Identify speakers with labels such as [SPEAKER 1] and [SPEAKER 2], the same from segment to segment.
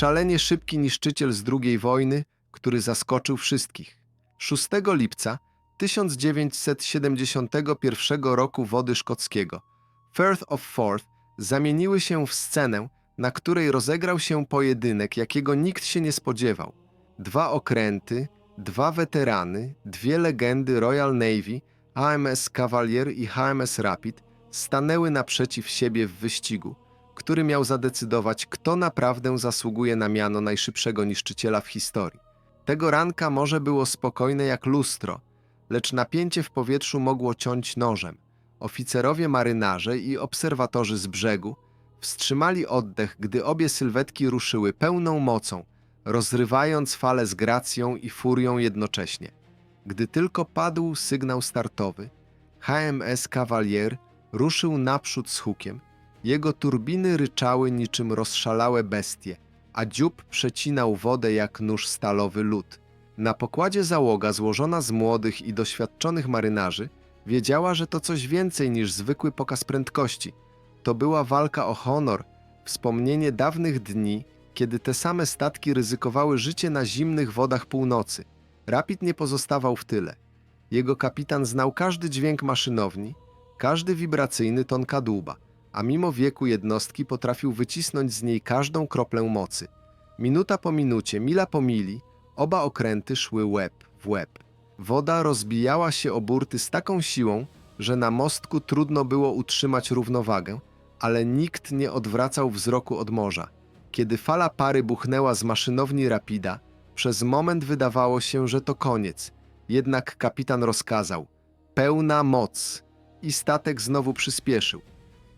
[SPEAKER 1] Szalenie szybki niszczyciel z II wojny, który zaskoczył wszystkich. 6 lipca 1971 roku wody szkockiego Firth of Forth zamieniły się w scenę, na której rozegrał się pojedynek, jakiego nikt się nie spodziewał. Dwa okręty, dwa weterany, dwie legendy Royal Navy, HMS Cavalier i HMS Rapid stanęły naprzeciw siebie w wyścigu, który miał zadecydować, kto naprawdę zasługuje na miano najszybszego niszczyciela w historii. Tego ranka morze było spokojne jak lustro, lecz napięcie w powietrzu mogło ciąć nożem. Oficerowie marynarze i obserwatorzy z brzegu wstrzymali oddech, gdy obie sylwetki ruszyły pełną mocą, rozrywając fale z gracją i furią jednocześnie. Gdy tylko padł sygnał startowy, HMS Cavalier ruszył naprzód z hukiem. Jego turbiny ryczały niczym rozszalałe bestie, a dziób przecinał wodę jak nóż stalowy lód. Na pokładzie załoga złożona z młodych i doświadczonych marynarzy wiedziała, że to coś więcej niż zwykły pokaz prędkości. To była walka o honor, wspomnienie dawnych dni, kiedy te same statki ryzykowały życie na zimnych wodach północy. Rapid nie pozostawał w tyle. Jego kapitan znał każdy dźwięk maszynowni, każdy wibracyjny ton kadłuba, a mimo wieku jednostki potrafił wycisnąć z niej każdą kroplę mocy. Minuta po minucie, mila po mili, oba okręty szły łeb w łeb. Woda rozbijała się o burty z taką siłą, że na mostku trudno było utrzymać równowagę, ale nikt nie odwracał wzroku od morza. Kiedy fala pary buchnęła z maszynowni Rapida, przez moment wydawało się, że to koniec. Jednak kapitan rozkazał: pełna moc i statek znowu przyspieszył.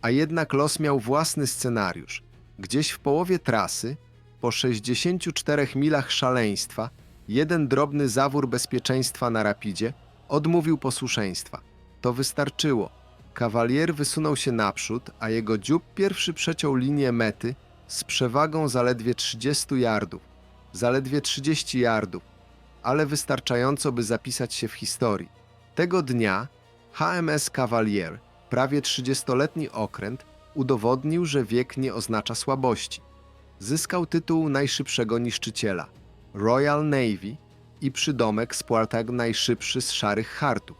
[SPEAKER 1] A jednak los miał własny scenariusz. Gdzieś w połowie trasy, po 64 milach szaleństwa, jeden drobny zawór bezpieczeństwa na rapidzie odmówił posłuszeństwa. To wystarczyło. Kawalier wysunął się naprzód, a jego dziób pierwszy przeciął linię mety z przewagą zaledwie 30 yardów. Zaledwie 30 yardów, ale wystarczająco, by zapisać się w historii. Tego dnia HMS Cavalier, prawie 30-letni okręt, udowodnił, że wiek nie oznacza słabości. Zyskał tytuł najszybszego niszczyciela Royal Navy i przydomek Spartag najszybszy z szarych hartów.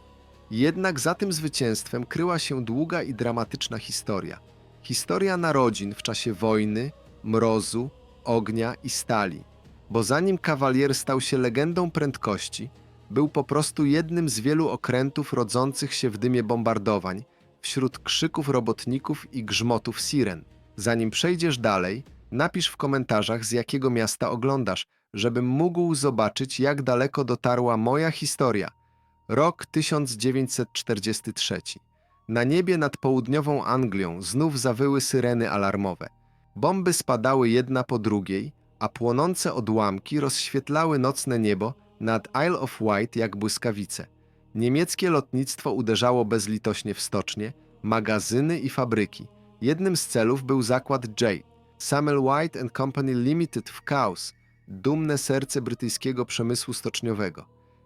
[SPEAKER 1] Jednak za tym zwycięstwem kryła się długa i dramatyczna historia. Historia narodzin w czasie wojny, mrozu, ognia i stali. Bo zanim kawalier stał się legendą prędkości, był po prostu jednym z wielu okrętów rodzących się w dymie bombardowań, wśród krzyków robotników i grzmotów siren. Zanim przejdziesz dalej, napisz w komentarzach z jakiego miasta oglądasz, żebym mógł zobaczyć jak daleko dotarła moja historia. Rok 1943. Na niebie nad południową Anglią znów zawyły syreny alarmowe. Bomby spadały jedna po drugiej, a płonące odłamki rozświetlały nocne niebo nad Isle of Wight jak błyskawice. Niemieckie lotnictwo uderzało bezlitośnie w stocznie, magazyny i fabryki. Jednym z celów był zakład J. Samuel White and Company Limited w Cowes, dumne serce brytyjskiego przemysłu stoczniowego.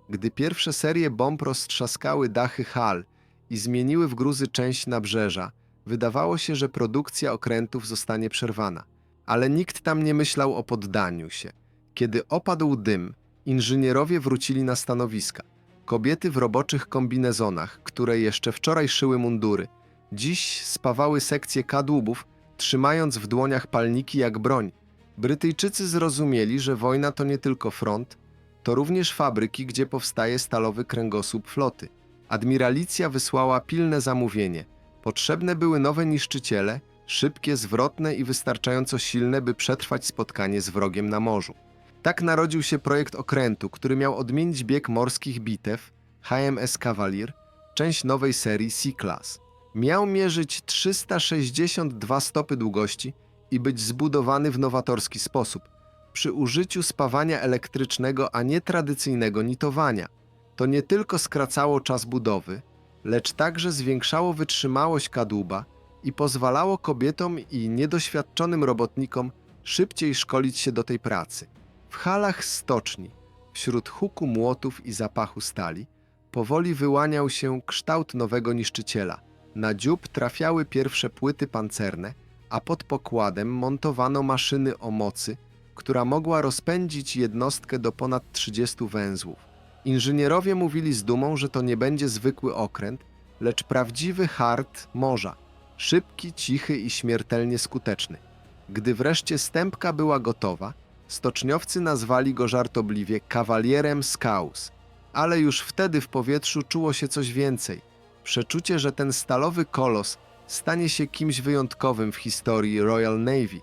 [SPEAKER 1] Gdy pierwsze serie bomb roztrzaskały dachy hal i zmieniły w gruzy część nabrzeża, wydawało się, że produkcja okrętów zostanie przerwana. Ale nikt tam nie myślał o poddaniu się. Kiedy opadł dym, inżynierowie wrócili na stanowiska. Kobiety w roboczych kombinezonach, które jeszcze wczoraj szyły mundury, dziś spawały sekcje kadłubów, trzymając w dłoniach palniki jak broń. Brytyjczycy zrozumieli, że wojna to nie tylko front, to również fabryki, gdzie powstaje stalowy kręgosłup floty. Admiralicja wysłała pilne zamówienie. Potrzebne były nowe niszczyciele, szybkie, zwrotne i wystarczająco silne, by przetrwać spotkanie z wrogiem na morzu. Tak narodził się projekt okrętu, który miał odmienić bieg morskich bitew HMS Cavalier, część nowej serii C-Class. Miał mierzyć 362 stopy długości i być zbudowany w nowatorski sposób, przy użyciu spawania elektrycznego, a nie tradycyjnego nitowania. To nie tylko skracało czas budowy, lecz także zwiększało wytrzymałość kadłuba i pozwalało kobietom i niedoświadczonym robotnikom szybciej szkolić się do tej pracy. Halach stoczni, wśród huku młotów i zapachu stali, powoli wyłaniał się kształt nowego niszczyciela. Na dziób trafiały pierwsze płyty pancerne, a pod pokładem montowano maszyny o mocy, która mogła rozpędzić jednostkę do ponad 30 węzłów. Inżynierowie mówili z dumą, że to nie będzie zwykły okręt, lecz prawdziwy hart morza. Szybki, cichy i śmiertelnie skuteczny. Gdy wreszcie stępka była gotowa, stoczniowcy nazwali go żartobliwie kawalierem Skaus. Ale już wtedy w powietrzu czuło się coś więcej. Przeczucie, że ten stalowy kolos stanie się kimś wyjątkowym w historii Royal Navy.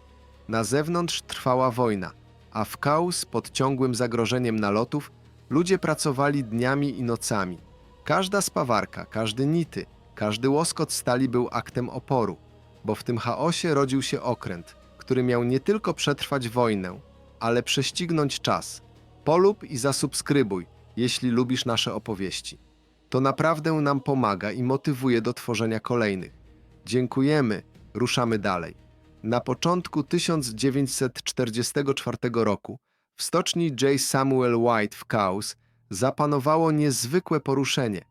[SPEAKER 1] Na zewnątrz trwała wojna, a w Kaus pod ciągłym zagrożeniem nalotów ludzie pracowali dniami i nocami. Każda spawarka, każdy nity, każdy łoskot stali był aktem oporu, bo w tym chaosie rodził się okręt, który miał nie tylko przetrwać wojnę, ale prześcignąć czas. Polub i zasubskrybuj, jeśli lubisz nasze opowieści. To naprawdę nam pomaga i motywuje do tworzenia kolejnych. Dziękujemy, ruszamy dalej. Na początku 1944 roku w stoczni J. Samuel White w Caus zapanowało niezwykłe poruszenie.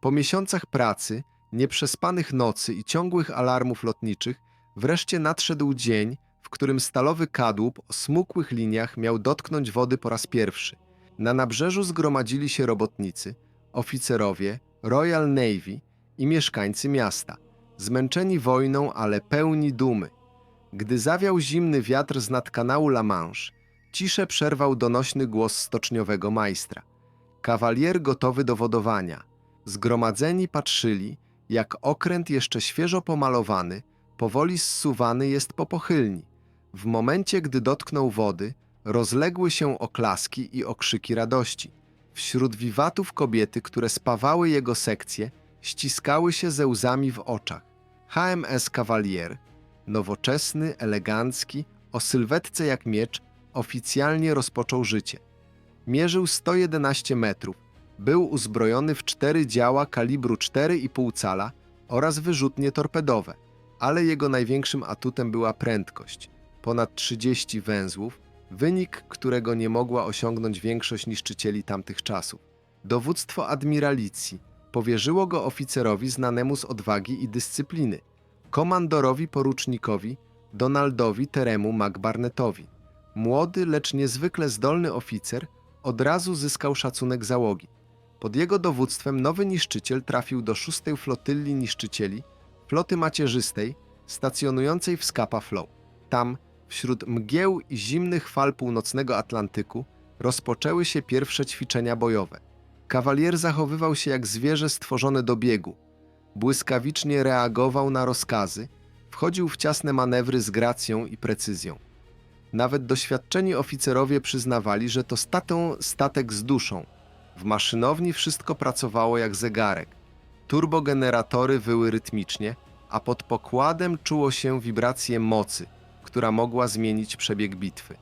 [SPEAKER 1] Po miesiącach pracy, nieprzespanych nocy i ciągłych alarmów lotniczych, wreszcie nadszedł dzień, w którym stalowy kadłub o smukłych liniach miał dotknąć wody po raz pierwszy. Na nabrzeżu zgromadzili się robotnicy, oficerowie, Royal Navy i mieszkańcy miasta, zmęczeni wojną, ale pełni dumy. Gdy zawiał zimny wiatr z nad kanału La Manche, ciszę przerwał donośny głos stoczniowego majstra. Kawalier gotowy do wodowania. Zgromadzeni patrzyli, jak okręt jeszcze świeżo pomalowany, powoli zsuwany jest po pochylni. W momencie, gdy dotknął wody, rozległy się oklaski i okrzyki radości. Wśród wiwatów kobiety, które spawały jego sekcje, ściskały się ze łzami w oczach. HMS Cavalier, nowoczesny, elegancki, o sylwetce jak miecz, oficjalnie rozpoczął życie. Mierzył 111 metrów, był uzbrojony w cztery działa kalibru 4,5 cala oraz wyrzutnie torpedowe, ale jego największym atutem była prędkość. Ponad 30 węzłów, wynik którego nie mogła osiągnąć większość niszczycieli tamtych czasów. Dowództwo admiralicji powierzyło go oficerowi znanemu z odwagi i dyscypliny, komandorowi porucznikowi Donaldowi Teremu McBarnettowi. Młody, lecz niezwykle zdolny oficer od razu zyskał szacunek załogi. Pod jego dowództwem nowy niszczyciel trafił do szóstej flotylli niszczycieli, floty macierzystej, stacjonującej w Scapa Flow. Tam, wśród mgieł i zimnych fal północnego Atlantyku, rozpoczęły się pierwsze ćwiczenia bojowe. Kawalier zachowywał się jak zwierzę stworzone do biegu. Błyskawicznie reagował na rozkazy, wchodził w ciasne manewry z gracją i precyzją. Nawet doświadczeni oficerowie przyznawali, że to statą statek z duszą. W maszynowni wszystko pracowało jak zegarek. Turbogeneratory wyły rytmicznie, a pod pokładem czuło się wibrację mocy, która mogła zmienić przebieg bitwy.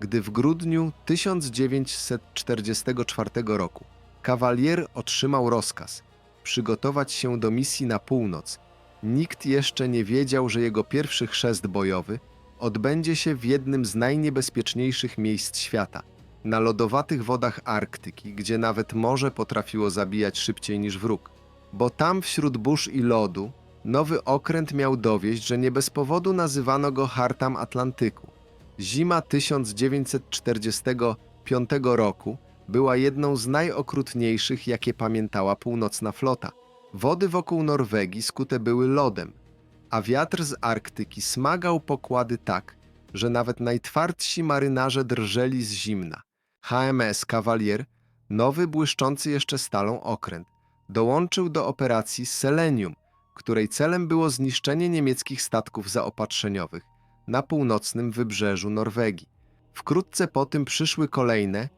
[SPEAKER 1] Gdy w grudniu 1944 roku kawalier otrzymał rozkaz przygotować się do misji na północ, nikt jeszcze nie wiedział, że jego pierwszy chrzest bojowy odbędzie się w jednym z najniebezpieczniejszych miejsc świata na lodowatych wodach Arktyki, gdzie nawet morze potrafiło zabijać szybciej niż wróg. Bo tam wśród burz i lodu nowy okręt miał dowieść, że nie bez powodu nazywano go Hartam Atlantyku. Zima 1945 roku była jedną z najokrutniejszych, jakie pamiętała północna flota. Wody wokół Norwegii skute były lodem, a wiatr z Arktyki smagał pokłady tak, że nawet najtwardsi marynarze drżeli z zimna. HMS Cavalier, nowy błyszczący jeszcze stalą okręt, dołączył do operacji Selenium, której celem było zniszczenie niemieckich statków zaopatrzeniowych na północnym wybrzeżu Norwegii. Wkrótce po tym przyszły kolejne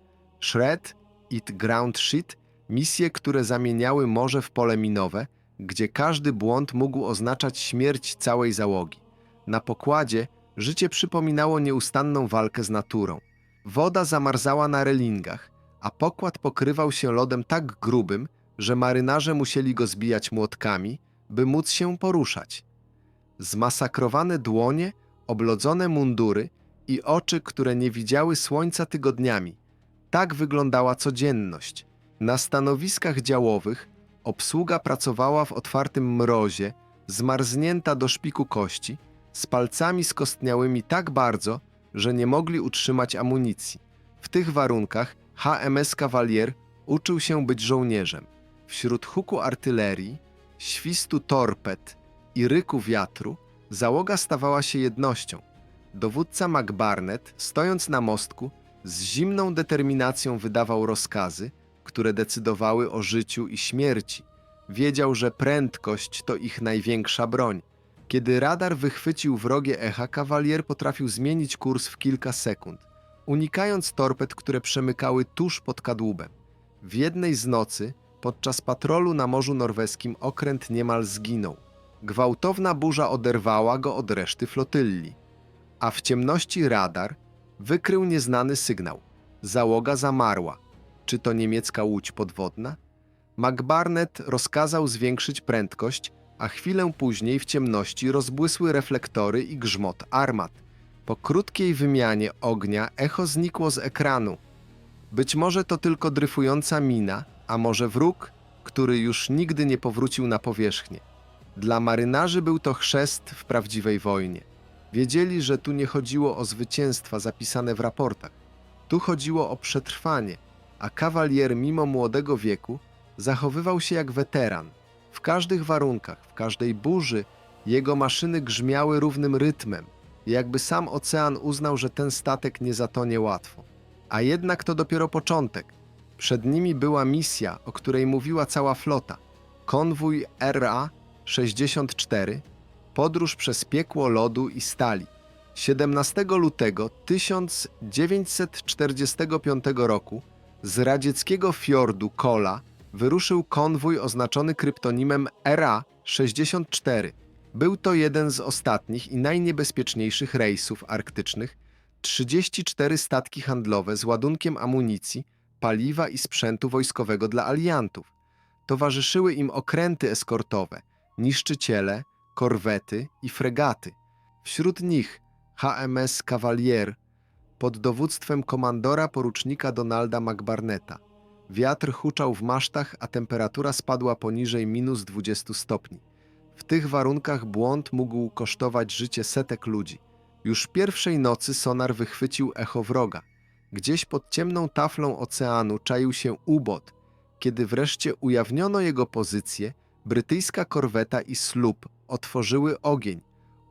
[SPEAKER 1] Shred, It Ground Shit, misje, które zamieniały morze w pole minowe, gdzie każdy błąd mógł oznaczać śmierć całej załogi. Na pokładzie życie przypominało nieustanną walkę z naturą. Woda zamarzała na relingach, a pokład pokrywał się lodem tak grubym, że marynarze musieli go zbijać młotkami, by móc się poruszać. Zmasakrowane dłonie, oblodzone mundury i oczy, które nie widziały słońca tygodniami. Tak wyglądała codzienność. Na stanowiskach działowych obsługa pracowała w otwartym mrozie, zmarznięta do szpiku kości, z palcami skostniałymi tak bardzo, że nie mogli utrzymać amunicji. W tych warunkach HMS Cavalier uczył się być żołnierzem. Wśród huku artylerii, świstu torped i ryku wiatru załoga stawała się jednością. Dowódca McBarnett, stojąc na mostku, z zimną determinacją wydawał rozkazy, które decydowały o życiu i śmierci. Wiedział, że prędkość to ich największa broń. Kiedy radar wychwycił wrogie echa, kawalier potrafił zmienić kurs w kilka sekund, unikając torped, które przemykały tuż pod kadłubem. W jednej z nocy, podczas patrolu na Morzu Norweskim, okręt niemal zginął. Gwałtowna burza oderwała go od reszty flotylli, a w ciemności radar wykrył nieznany sygnał. Załoga zamarła. Czy to niemiecka łódź podwodna? McBarnett rozkazał zwiększyć prędkość, a chwilę później w ciemności rozbłysły reflektory i grzmot armat. Po krótkiej wymianie ognia echo znikło z ekranu. Być może to tylko dryfująca mina, a może wróg, który już nigdy nie powrócił na powierzchnię. Dla marynarzy był to chrzest w prawdziwej wojnie. Wiedzieli, że tu nie chodziło o zwycięstwa zapisane w raportach. Tu chodziło o przetrwanie, a kawalier mimo młodego wieku zachowywał się jak weteran. W każdych warunkach, w każdej burzy jego maszyny grzmiały równym rytmem, jakby sam ocean uznał, że ten statek nie zatonie łatwo. A jednak to dopiero początek. Przed nimi była misja, o której mówiła cała flota. Konwój RA-64, podróż przez piekło lodu i stali. 17 lutego 1945 roku z radzieckiego fiordu Kola wyruszył konwój oznaczony kryptonimem RA-64. Był to jeden z ostatnich i najniebezpieczniejszych rejsów arktycznych. 34 statki handlowe z ładunkiem amunicji, paliwa i sprzętu wojskowego dla aliantów. Towarzyszyły im okręty eskortowe, niszczyciele, korwety i fregaty. Wśród nich HMS Cavalier pod dowództwem komandora porucznika Donalda McBarnetta. Wiatr huczał w masztach, a temperatura spadła poniżej minus 20 stopni. W tych warunkach błąd mógł kosztować życie setek ludzi. Już pierwszej nocy sonar wychwycił echo wroga. Gdzieś pod ciemną taflą oceanu czaił się ubot. Kiedy wreszcie ujawniono jego pozycję, brytyjska korweta i slup otworzyły ogień.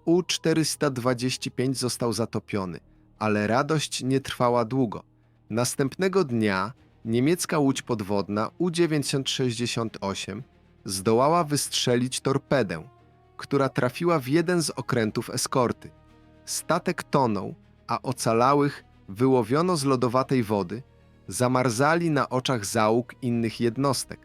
[SPEAKER 1] U-425 został zatopiony, ale radość nie trwała długo. Następnego dnia niemiecka łódź podwodna U-968 zdołała wystrzelić torpedę, która trafiła w jeden z okrętów eskorty. Statek tonął, a ocalałych wyłowiono z lodowatej wody, zamarzali na oczach załóg innych jednostek.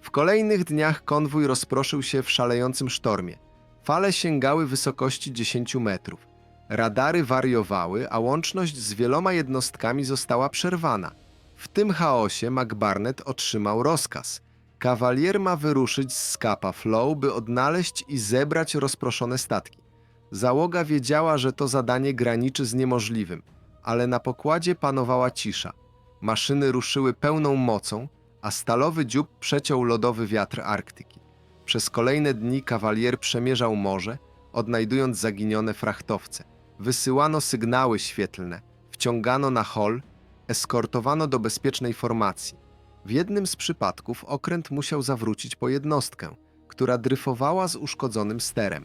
[SPEAKER 1] W kolejnych dniach konwój rozproszył się w szalejącym sztormie. Fale sięgały wysokości 10 metrów. Radary wariowały, a łączność z wieloma jednostkami została przerwana. W tym chaosie McBarnett otrzymał rozkaz. Kawalier ma wyruszyć z Scapa Flow, by odnaleźć i zebrać rozproszone statki. Załoga wiedziała, że to zadanie graniczy z niemożliwym, ale na pokładzie panowała cisza. Maszyny ruszyły pełną mocą, a stalowy dziób przeciął lodowy wiatr Arktyki. Przez kolejne dni kawalier przemierzał morze, odnajdując zaginione frachtowce. Wysyłano sygnały świetlne, wciągano na hol, eskortowano do bezpiecznej formacji. W jednym z przypadków okręt musiał zawrócić po jednostkę, która dryfowała z uszkodzonym sterem.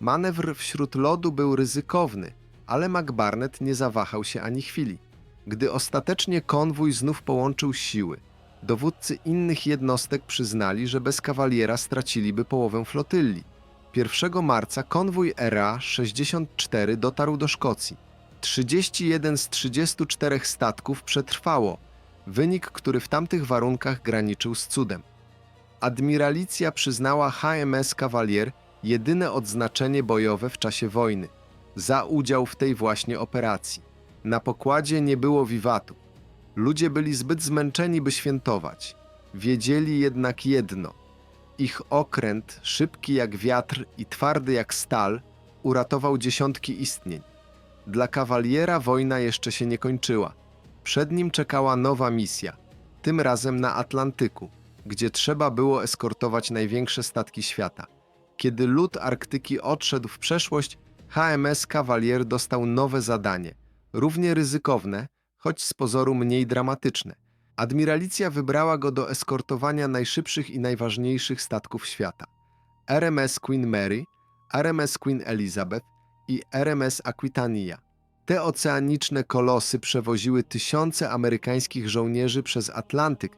[SPEAKER 1] Manewr wśród lodu był ryzykowny, ale McBarnett nie zawahał się ani chwili. Gdy ostatecznie konwój znów połączył siły, dowódcy innych jednostek przyznali, że bez kawaliera straciliby połowę flotyli. 1 marca konwój RA-64 dotarł do Szkocji. 31 z 34 statków przetrwało, wynik, który w tamtych warunkach graniczył z cudem. Admiralicja przyznała HMS Cavalier jedyne odznaczenie bojowe w czasie wojny za udział w tej właśnie operacji. Na pokładzie nie było wiwatu. Ludzie byli zbyt zmęczeni, by świętować. Wiedzieli jednak jedno: ich okręt, szybki jak wiatr i twardy jak stal, uratował dziesiątki istnień. Dla kawaliera wojna jeszcze się nie kończyła. Przed nim czekała nowa misja, tym razem na Atlantyku, gdzie trzeba było eskortować największe statki świata. Kiedy lód Arktyki odszedł w przeszłość, HMS Cavalier dostał nowe zadanie równie ryzykowne, choć z pozoru mniej dramatyczne. Admiralicja wybrała go do eskortowania najszybszych i najważniejszych statków świata. RMS Queen Mary, RMS Queen Elizabeth i RMS Aquitania. Te oceaniczne kolosy przewoziły tysiące amerykańskich żołnierzy przez Atlantyk,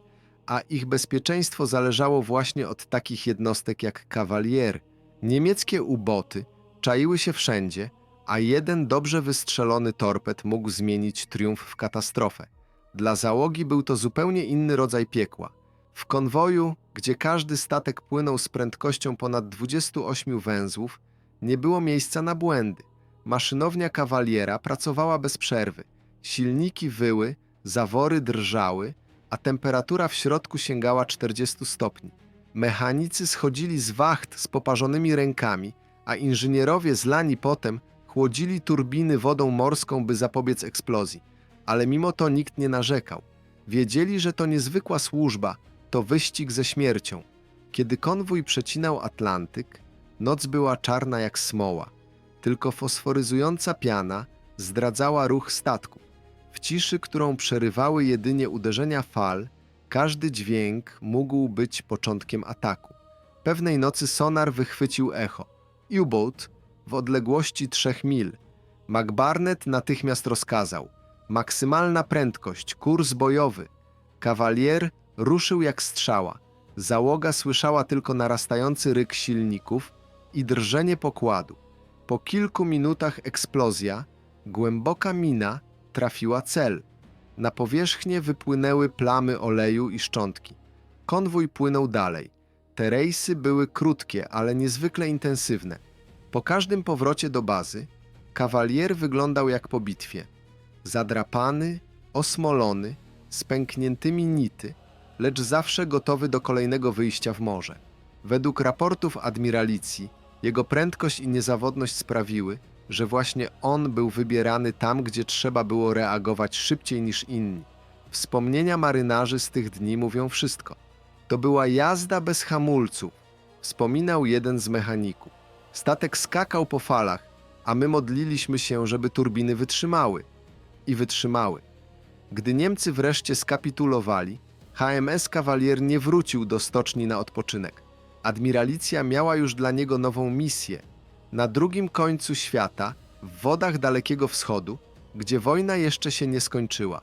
[SPEAKER 1] a ich bezpieczeństwo zależało właśnie od takich jednostek jak Cavalier. Niemieckie uboty czaiły się wszędzie, a jeden dobrze wystrzelony torped mógł zmienić triumf w katastrofę. Dla załogi był to zupełnie inny rodzaj piekła. W konwoju, gdzie każdy statek płynął z prędkością ponad 28 węzłów, nie było miejsca na błędy. Maszynownia kawaliera pracowała bez przerwy. Silniki wyły, zawory drżały, a temperatura w środku sięgała 40 stopni. Mechanicy schodzili z wacht z poparzonymi rękami, a inżynierowie zlani potem chłodzili turbiny wodą morską, by zapobiec eksplozji. Ale mimo to nikt nie narzekał. Wiedzieli, że to niezwykła służba, to wyścig ze śmiercią. Kiedy konwój przecinał Atlantyk, noc była czarna jak smoła. Tylko fosforyzująca piana zdradzała ruch statku. W ciszy, którą przerywały jedynie uderzenia fal, każdy dźwięk mógł być początkiem ataku. Pewnej nocy sonar wychwycił echo. U-boat w odległości trzech mil. McBarnett natychmiast rozkazał. Maksymalna prędkość, kurs bojowy. Kawalier ruszył jak strzała. Załoga słyszała tylko narastający ryk silników i drżenie pokładu. Po kilku minutach eksplozja, głęboka mina trafiła cel. Na powierzchnię wypłynęły plamy oleju i szczątki. Konwój płynął dalej. Te rejsy były krótkie, ale niezwykle intensywne. Po każdym powrocie do bazy, kawalier wyglądał jak po bitwie. Zadrapany, osmolony, z pękniętymi nity, lecz zawsze gotowy do kolejnego wyjścia w morze. Według raportów admiralicji, jego prędkość i niezawodność sprawiły, że właśnie on był wybierany tam, gdzie trzeba było reagować szybciej niż inni. Wspomnienia marynarzy z tych dni mówią wszystko. To była jazda bez hamulców, wspominał jeden z mechaników. Statek skakał po falach, a my modliliśmy się, żeby turbiny wytrzymały. I wytrzymały. Gdy Niemcy wreszcie skapitulowali, HMS Kawalier nie wrócił do stoczni na odpoczynek. Admiralicja miała już dla niego nową misję. Na drugim końcu świata, w wodach Dalekiego Wschodu, gdzie wojna jeszcze się nie skończyła.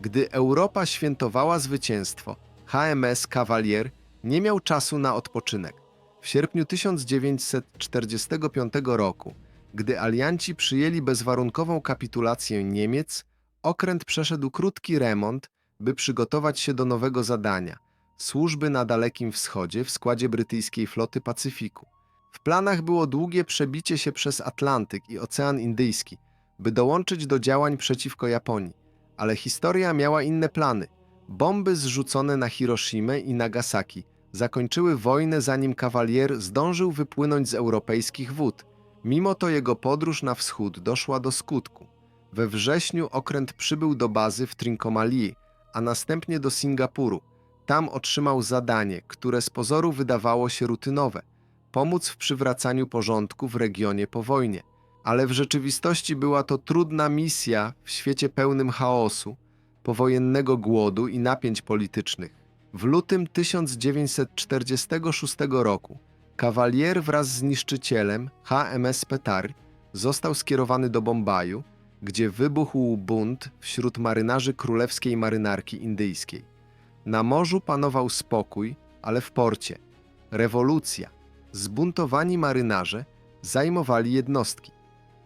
[SPEAKER 1] Gdy Europa świętowała zwycięstwo, HMS Kawalier nie miał czasu na odpoczynek. W sierpniu 1945 roku, gdy alianci przyjęli bezwarunkową kapitulację Niemiec, okręt przeszedł krótki remont, by przygotować się do nowego zadania służby na Dalekim Wschodzie w składzie brytyjskiej floty Pacyfiku. W planach było długie przebicie się przez Atlantyk i Ocean Indyjski, by dołączyć do działań przeciwko Japonii. Ale historia miała inne plany. Bomby zrzucone na Hiroshimę i Nagasaki zakończyły wojnę, zanim kawalier zdążył wypłynąć z europejskich wód. Mimo to jego podróż na wschód doszła do skutku. We wrześniu okręt przybył do bazy w Trincomalee, a następnie do Singapuru. Tam otrzymał zadanie, które z pozoru wydawało się rutynowe pomóc w przywracaniu porządku w regionie po wojnie. Ale w rzeczywistości była to trudna misja w świecie pełnym chaosu, powojennego głodu i napięć politycznych. W lutym 1946 roku kawalier wraz z niszczycielem HMS Petar został skierowany do Bombaju, gdzie wybuchł bunt wśród marynarzy królewskiej marynarki indyjskiej. Na morzu panował spokój, ale w porcie rewolucja. Zbuntowani marynarze zajmowali jednostki,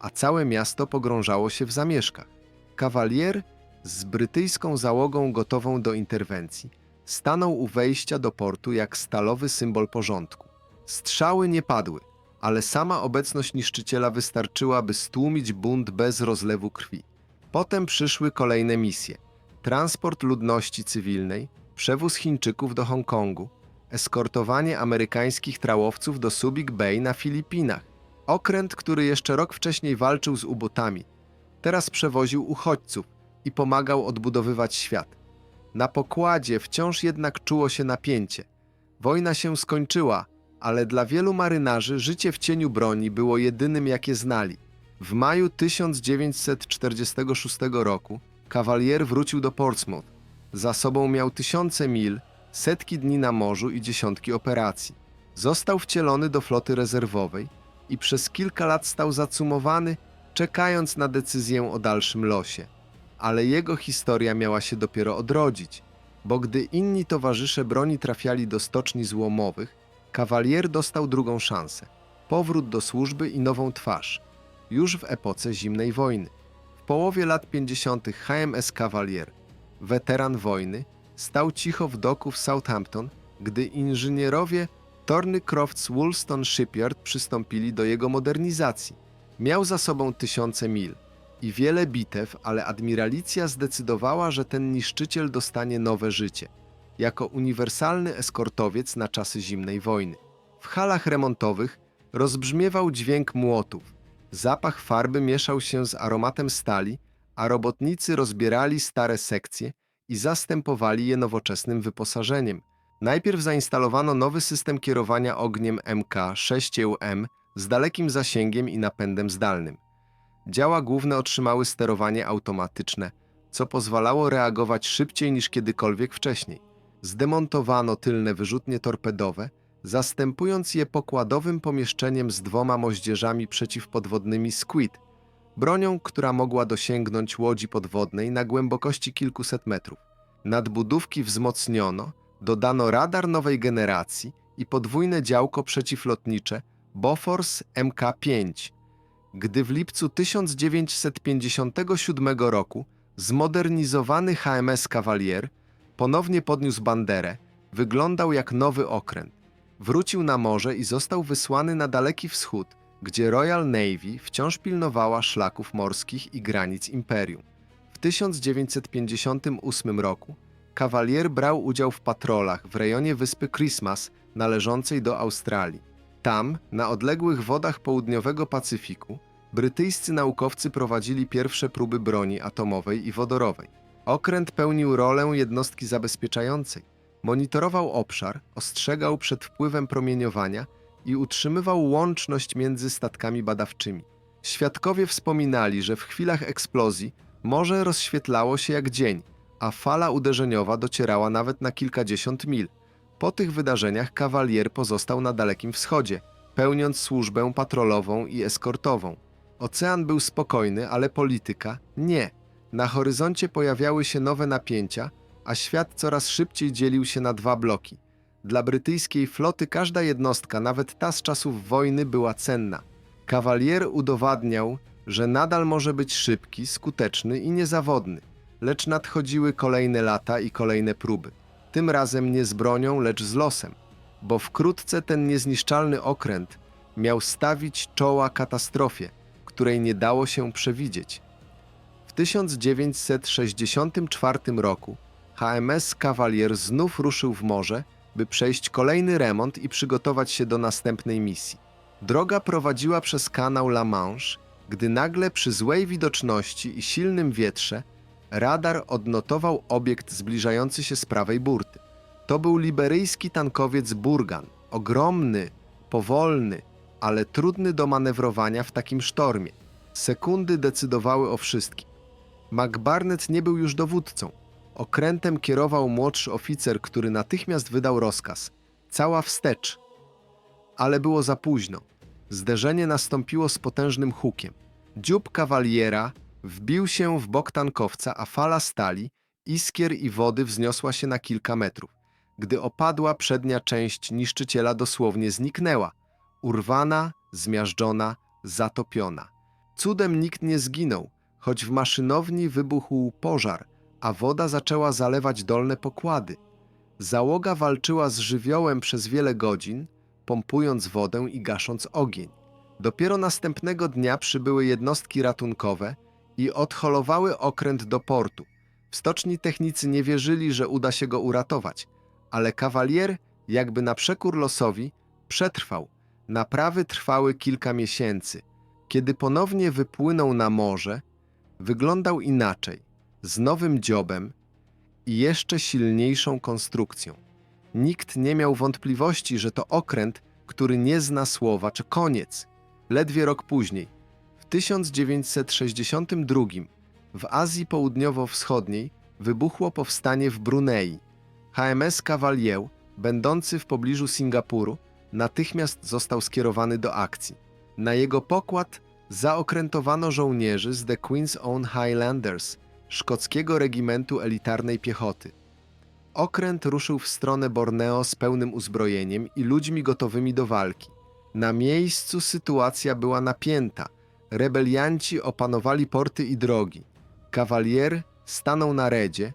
[SPEAKER 1] a całe miasto pogrążało się w zamieszkach. Kawalier z brytyjską załogą gotową do interwencji stanął u wejścia do portu jak stalowy symbol porządku. Strzały nie padły, ale sama obecność niszczyciela wystarczyła, by stłumić bunt bez rozlewu krwi. Potem przyszły kolejne misje: transport ludności cywilnej, przewóz Chińczyków do Hongkongu, eskortowanie amerykańskich trałowców do Subic Bay na Filipinach. Okręt, który jeszcze rok wcześniej walczył z ubotami, teraz przewoził uchodźców i pomagał odbudowywać świat. Na pokładzie wciąż jednak czuło się napięcie. Wojna się skończyła, ale dla wielu marynarzy życie w cieniu broni było jedynym, jakie znali. W maju 1946 roku kawalier wrócił do Portsmouth. Za sobą miał tysiące mil, setki dni na morzu i dziesiątki operacji. Został wcielony do floty rezerwowej i przez kilka lat stał zacumowany, czekając na decyzję o dalszym losie. Ale jego historia miała się dopiero odrodzić, bo gdy inni towarzysze broni trafiali do stoczni złomowych, kawalier dostał drugą szansę powrót do służby i nową twarz, już w epoce zimnej wojny. W połowie lat 50. HMS Cavalier, weteran wojny, stał cicho w doku w Southampton, gdy inżynierowie Thornycroft's Woolston Shipyard przystąpili do jego modernizacji. Miał za sobą tysiące mil i wiele bitew, ale admiralicja zdecydowała, że ten niszczyciel dostanie nowe życie, jako uniwersalny eskortowiec na czasy zimnej wojny. W halach remontowych rozbrzmiewał dźwięk młotów. Zapach farby mieszał się z aromatem stali, a robotnicy rozbierali stare sekcje i zastępowali je nowoczesnym wyposażeniem. Najpierw zainstalowano nowy system kierowania ogniem MK-6M z dalekim zasięgiem i napędem zdalnym. Działa główne otrzymały sterowanie automatyczne, co pozwalało reagować szybciej niż kiedykolwiek wcześniej. Zdemontowano tylne wyrzutnie torpedowe, zastępując je pokładowym pomieszczeniem z dwoma moździerzami przeciwpodwodnymi Squid, bronią, która mogła dosięgnąć łodzi podwodnej na głębokości kilkuset metrów. Nadbudówki wzmocniono, dodano radar nowej generacji i podwójne działko przeciwlotnicze Bofors MK-5. Gdy w lipcu 1957 roku zmodernizowany HMS Cavalier ponownie podniósł banderę, wyglądał jak nowy okręt. Wrócił na morze i został wysłany na Daleki Wschód, gdzie Royal Navy wciąż pilnowała szlaków morskich i granic imperium. W 1958 roku kawalier brał udział w patrolach w rejonie wyspy Christmas należącej do Australii. Tam, na odległych wodach południowego Pacyfiku, brytyjscy naukowcy prowadzili pierwsze próby broni atomowej i wodorowej. Okręt pełnił rolę jednostki zabezpieczającej. Monitorował obszar, ostrzegał przed wpływem promieniowania i utrzymywał łączność między statkami badawczymi. Świadkowie wspominali, że w chwilach eksplozji morze rozświetlało się jak dzień, a fala uderzeniowa docierała nawet na kilkadziesiąt mil. Po tych wydarzeniach kawalier pozostał na Dalekim Wschodzie, pełniąc służbę patrolową i eskortową. Ocean był spokojny, ale polityka nie. Na horyzoncie pojawiały się nowe napięcia, a świat coraz szybciej dzielił się na dwa bloki. Dla brytyjskiej floty każda jednostka, nawet ta z czasów wojny, była cenna. Kawalier udowadniał, że nadal może być szybki, skuteczny i niezawodny. Lecz nadchodziły kolejne lata i kolejne próby. Tym razem nie z bronią, lecz z losem, bo wkrótce ten niezniszczalny okręt miał stawić czoła katastrofie, której nie dało się przewidzieć. W 1964 roku HMS Cavalier znów ruszył w morze, by przejść kolejny remont i przygotować się do następnej misji. Droga prowadziła przez kanał La Manche, gdy nagle przy złej widoczności i silnym wietrze radar odnotował obiekt zbliżający się z prawej burty. To był liberyjski tankowiec Burgan, ogromny, powolny, ale trudny do manewrowania w takim sztormie. Sekundy decydowały o wszystkim. McBarnett nie był już dowódcą. Okrętem kierował młodszy oficer, który natychmiast wydał rozkaz. Cała wstecz. Ale było za późno. Zderzenie nastąpiło z potężnym hukiem. Dziób kawaliera wbił się w bok tankowca, a fala stali, iskier i wody wzniosła się na kilka metrów. Gdy opadła, przednia część niszczyciela dosłownie zniknęła. Urwana, zmiażdżona, zatopiona. Cudem nikt nie zginął, choć w maszynowni wybuchł pożar, a woda zaczęła zalewać dolne pokłady. Załoga walczyła z żywiołem przez wiele godzin, pompując wodę i gasząc ogień. Dopiero następnego dnia przybyły jednostki ratunkowe i odholowały okręt do portu. W stoczni technicy nie wierzyli, że uda się go uratować, ale kawalier, jakby na przekór losowi, przetrwał. Naprawy trwały kilka miesięcy. Kiedy ponownie wypłynął na morze, wyglądał inaczej, z nowym dziobem i jeszcze silniejszą konstrukcją. Nikt nie miał wątpliwości, że to okręt, który nie zna słowa czy koniec. Ledwie rok później, w W 1962 w Azji Południowo-Wschodniej wybuchło powstanie w Brunei. HMS Cavalier, będący w pobliżu Singapuru, natychmiast został skierowany do akcji. Na jego pokład zaokrętowano żołnierzy z The Queen's Own Highlanders, szkockiego regimentu elitarnej piechoty. Okręt ruszył w stronę Borneo z pełnym uzbrojeniem i ludźmi gotowymi do walki. Na miejscu sytuacja była napięta. Rebelianci opanowali porty i drogi. Kawalier stanął na redzie,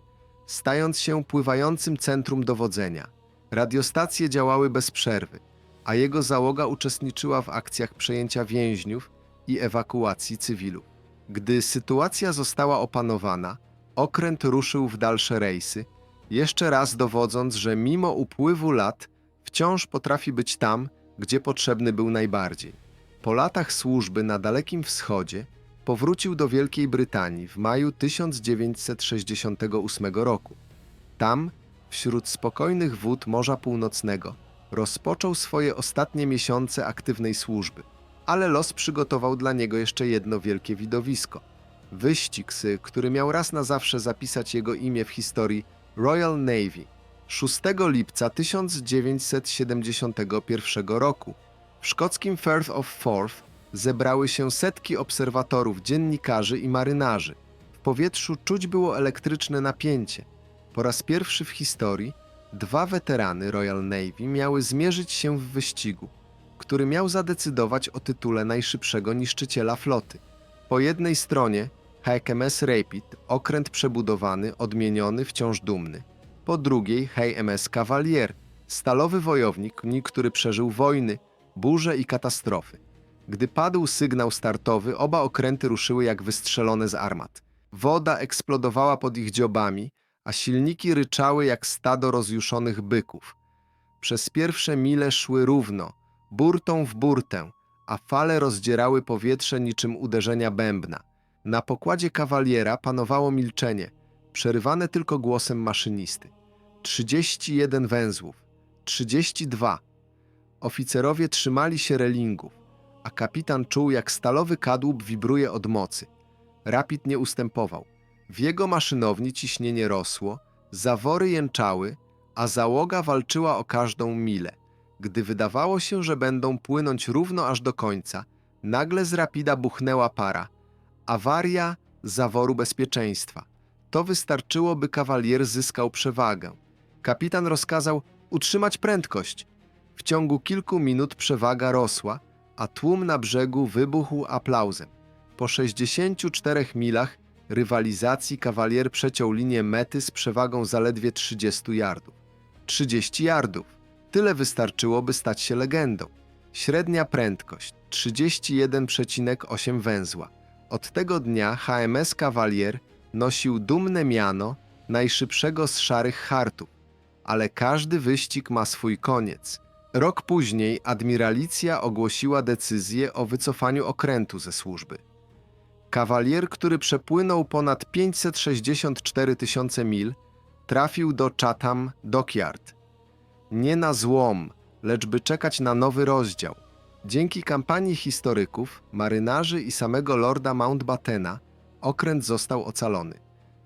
[SPEAKER 1] stając się pływającym centrum dowodzenia. Radiostacje działały bez przerwy, a jego załoga uczestniczyła w akcjach przejęcia więźniów i ewakuacji cywilów. Gdy sytuacja została opanowana, okręt ruszył w dalsze rejsy, jeszcze raz dowodząc, że mimo upływu lat wciąż potrafi być tam, gdzie potrzebny był najbardziej. Po latach służby na Dalekim Wschodzie powrócił do Wielkiej Brytanii w maju 1968 roku. Tam, wśród spokojnych wód Morza Północnego, rozpoczął swoje ostatnie miesiące aktywnej służby. Ale los przygotował dla niego jeszcze jedno wielkie widowisko. Wyścig, sy, który miał raz na zawsze zapisać jego imię w historii Royal Navy. 6 lipca 1971 roku w szkockim Firth of Forth zebrały się setki obserwatorów, dziennikarzy i marynarzy. W powietrzu czuć było elektryczne napięcie. Po raz pierwszy w historii dwa weterany Royal Navy miały zmierzyć się w wyścigu, który miał zadecydować o tytule najszybszego niszczyciela floty. Po jednej stronie HMS Rapid, okręt przebudowany, odmieniony, wciąż dumny. Po drugiej HMS Cavalier, stalowy wojownik, który przeżył wojny, burze i katastrofy. Gdy padł sygnał startowy, oba okręty ruszyły jak wystrzelone z armat. Woda eksplodowała pod ich dziobami, a silniki ryczały jak stado rozjuszonych byków. Przez pierwsze mile szły równo, burtą w burtę, a fale rozdzierały powietrze niczym uderzenia bębna. Na pokładzie kawaliera panowało milczenie, przerywane tylko głosem maszynisty. 31 węzłów, 32. Oficerowie trzymali się relingów, a kapitan czuł, jak stalowy kadłub wibruje od mocy. Rapid nie ustępował. W jego maszynowni ciśnienie rosło, zawory jęczały, a załoga walczyła o każdą milę. Gdy wydawało się, że będą płynąć równo aż do końca, nagle z rapida buchnęła para. Awaria zaworu bezpieczeństwa. To wystarczyło, by kawalier zyskał przewagę. Kapitan rozkazał utrzymać prędkość. W ciągu kilku minut przewaga rosła, a tłum na brzegu wybuchł aplauzem. Po 64 milach rywalizacji kawalier przeciął linię mety z przewagą zaledwie 30 yardów. 30 yardów. Tyle wystarczyło, by stać się legendą. Średnia prędkość 31,8 węzła. Od tego dnia HMS Cavalier nosił dumne miano najszybszego z szarych hartów. Ale każdy wyścig ma swój koniec. Rok później admiralicja ogłosiła decyzję o wycofaniu okrętu ze służby. Kawalier, który przepłynął ponad 564 tysiące mil, trafił do Chatham Dockyard. Nie na złom, lecz by czekać na nowy rozdział. Dzięki kampanii historyków, marynarzy i samego lorda Mountbattena okręt został ocalony.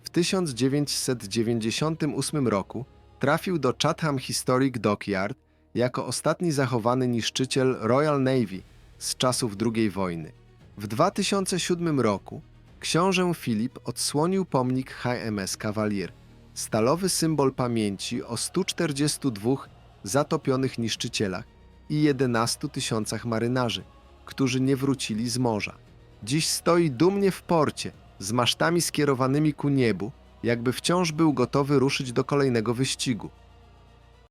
[SPEAKER 1] W 1998 roku trafił do Chatham Historic Dockyard jako ostatni zachowany niszczyciel Royal Navy z czasów II wojny. W 2007 roku książę Filip odsłonił pomnik HMS Cavalier, stalowy symbol pamięci o 142 zatopionych niszczycielach i 11 tysiącach marynarzy, którzy nie wrócili z morza. Dziś stoi dumnie w porcie, z masztami skierowanymi ku niebu, jakby wciąż był gotowy ruszyć do kolejnego wyścigu.